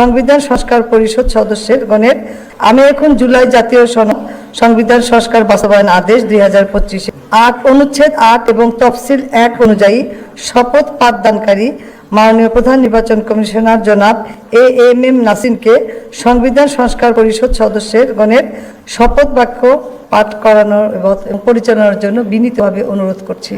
সংবিধান সংস্কার পরিষদ সদস্যের গণের আমি এখন জুলাই জাতীয় সংবিধান সংস্কার বাস্তবায়ন আদেশ দুই হাজার পঁচিশে। আট অনুচ্ছেদ আট এবং তফসিল এক অনুযায়ী শপথ পাঠদানকারী মাননীয় প্রধান নির্বাচন কমিশনার জনাব এ এম এম নাসিনকে সংবিধান সংস্কার পরিষদ সদস্যের গণের শপথ বাক্য পাঠ করানোর এবং পরিচালনার জন্য বিনীতভাবে অনুরোধ করছি।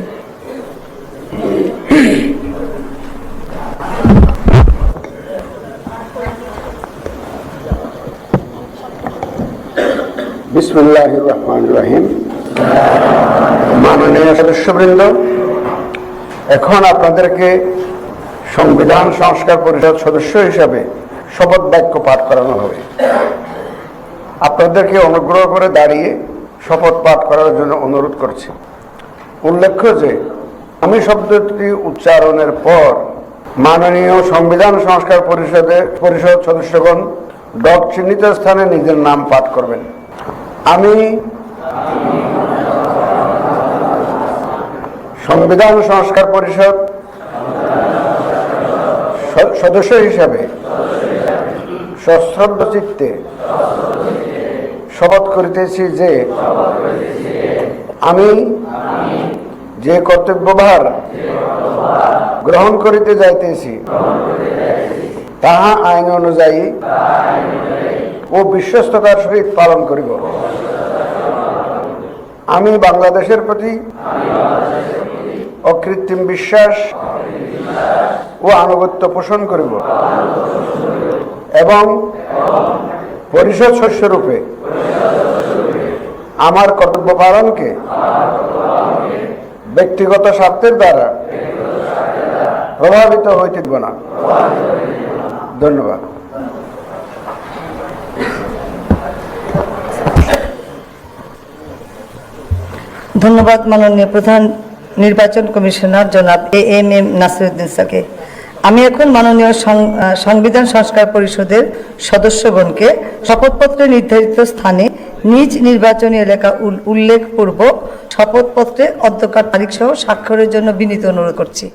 বিসমুল্লাহ রহমান রহিম মাননীয় সদস্যবৃন্দ, এখন আপনাদেরকে সংবিধান সংস্কার পরিষদ সদস্য হিসাবে শপথ বাক্য পাঠ করানো হবে। আপনাদেরকে অনুগ্রহ করে দাঁড়িয়ে শপথ পাঠ করার জন্য অনুরোধ করছি। উল্লেখ্য যে, আমি শব্দটি উচ্চারণের পর মাননীয় সংবিধান সংস্কার পরিষদে পরিষদ সদস্যগণ ডক চিহ্নিত স্থানে নিজের নাম পাঠ করবেন। আমি সংবিধান সংস্কার পরিষদ সদস্য হিসাবে সশ্রদ্ধ চিত্তে শপথ করিতেছি যে আমি যে কর্তব্যভার গ্রহণ করিতে যাইতেছি, তাহা আইন অনুযায়ী ও বিশ্বস্ততার সহিত পালন করিব। আমি বাংলাদেশের প্রতি অকৃত্রিম বিশ্বাস ও আনুগত্য পোষণ করিব এবং পরিষদ শস্যরূপে আমার কর্তব্য পালনকে ব্যক্তিগত স্বার্থের দ্বারা প্রভাবিত হইতে দিব না। ধন্যবাদ। ধন্যবাদ মাননীয় প্রধান নির্বাচন কমিশনার জনাব এ এম এম নাসিরুদ্দিন স্যারকে। আমি এখন মাননীয় সংবিধান সংস্কার পরিষদের সদস্যগণকে শপথপত্রে নির্ধারিত স্থানে নিজ নির্বাচনী এলাকা উল্লেখ উল্লেখপূর্বক শপথপত্রে অধ্যক্ষার তারিখ সহ স্বাক্ষরের জন্য বিনীত অনুরোধ করছি।